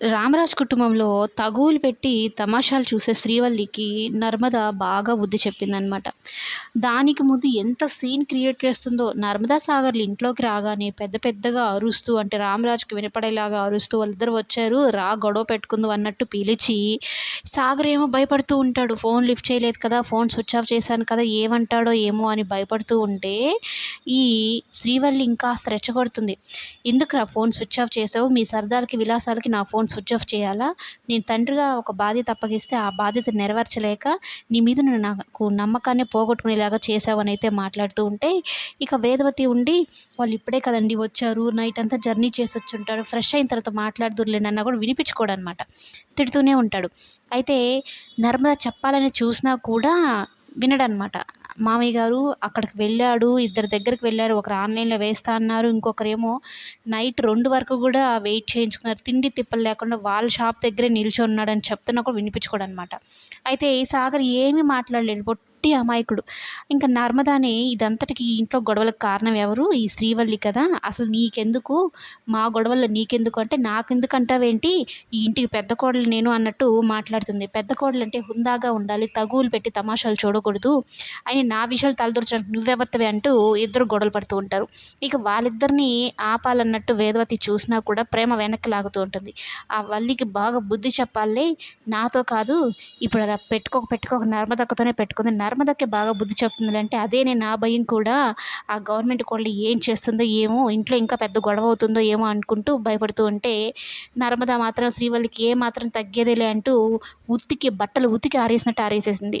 రామరాజ్ కుటుంబంలో తగువులు పెట్టి తమాషాలు చూసే శ్రీవల్లికి నర్మద బాగా బుద్ధి చెప్పిందనమాట దానికి ముందు ఎంత సీన్ క్రియేట్ చేస్తుందో నర్మదా సాగర్లు ఇంట్లోకి రాగానే పెద్ద పెద్దగా అరుస్తూ అంటే రామరాజ్కి వినపడేలాగా అరుస్తూ వాళ్ళిద్దరు వచ్చారు రా గొడవ పెట్టుకుందు అన్నట్టు పిలిచి సాగర్ ఏమో భయపడుతూ ఉంటాడు ఫోన్ లిఫ్ట్ చేయలేదు కదా ఫోన్ స్విచ్ ఆఫ్ చేశాను కదా ఏమంటాడో ఏమో అని భయపడుతూ ఉంటే ఈ శ్రీవల్లి ఇంకా రెచ్చగొడుతుంది ఎందుకురా ఫోన్ స్విచ్ ఆఫ్ చేసావు? మీ సరదాలకి విలాసాలకి నా ఫోన్ స్విచ్ ఆఫ్ చేయాలా? నేను తండ్రిగా ఒక బాధ్యత అప్పగిస్తే ఆ బాధ్యత నెరవేర్చలేక నీ మీద నేను నాకు నమ్మకాన్ని పోగొట్టుకునేలాగా చేసావని అయితే మాట్లాడుతూ ఉంటే ఇక వేదవతి ఉండి వాళ్ళు ఇప్పుడే కదండి వచ్చారు నైట్ అంతా జర్నీ చేసి వచ్చి ఉంటారు ఫ్రెష్ అయిన తర్వాత మాట్లాడుదురులేండి కూడా వినిపించుకోడు అనమాట తిడుతూనే ఉంటాడు. అయితే నర్మద చెప్పాలని చూసినా కూడా వినడనమాట మామయ్య గారు అక్కడికి వెళ్ళాడు ఇద్దరు దగ్గరికి వెళ్ళారు ఒకరు ఆన్లైన్లో వేస్తా అన్నారు ఇంకొకరేమో నైట్ రెండు వరకు కూడా వెయిట్ చేయించుకున్నారు తిండి తిప్పలు లేకుండా వాళ్ళ షాప్ దగ్గరే నిల్చొని ఉన్నాడని చెప్తున్నా కూడా వినిపించుకోడు అనమాట అయితే సాగర్ ఏమీ మాట్లాడలేడు పొట్టి అమాయకుడు. ఇంకా నర్మదాని ఇదంతటికి ఇంట్లో గొడవలకు కారణం ఎవరు? ఈ శ్రీవల్లి కదా. అసలు నీకెందుకు? మా గొడవల్లో నీకెందుకు? అంటే నాకెందుకు అంటావేంటి ఈ ఇంటికి పెద్ద కోడలు నేను అన్నట్టు మాట్లాడుతుంది. పెద్ద కోడలు అంటే హుందాగా ఉండాలి తగువులు పెట్టి తమాషాలు చూడకూడదు. అని నా విషయాలు తలదొరచడానికి నువ్వెవరితవి అంటూ ఇద్దరు గొడవలు పడుతూ ఉంటారు. ఇక వాళ్ళిద్దరిని ఆపాలన్నట్టు వేదవతి చూసినా కూడా ప్రేమ వెనక్కి లాగుతూ ఉంటుంది. ఆ వల్లికి బాగా బుద్ధి చెప్పాలి. నాతో కాదు. ఇప్పుడు పెట్టుకోక పెట్టుకోక నర్మదక్కతోనే పెట్టుకుంది నర్మదకి బాగా బుద్ధి చెప్తుంది అంటే నేను నా భయం కూడా. ఆ గవర్నమెంట్ కోళ్ళు ఏం చేస్తుందో ఏమో ఇంట్లో ఇంకా పెద్ద గొడవ అవుతుందో ఏమో అనుకుంటూ భయపడుతూ ఉంటే నర్మద మాత్రం శ్రీవల్లికి ఏ మాత్రం తగ్గేదేలే అంటూ ఉతికి బట్టలు ఉతికి ఆరేసినట్టు ఆరేసేసింది.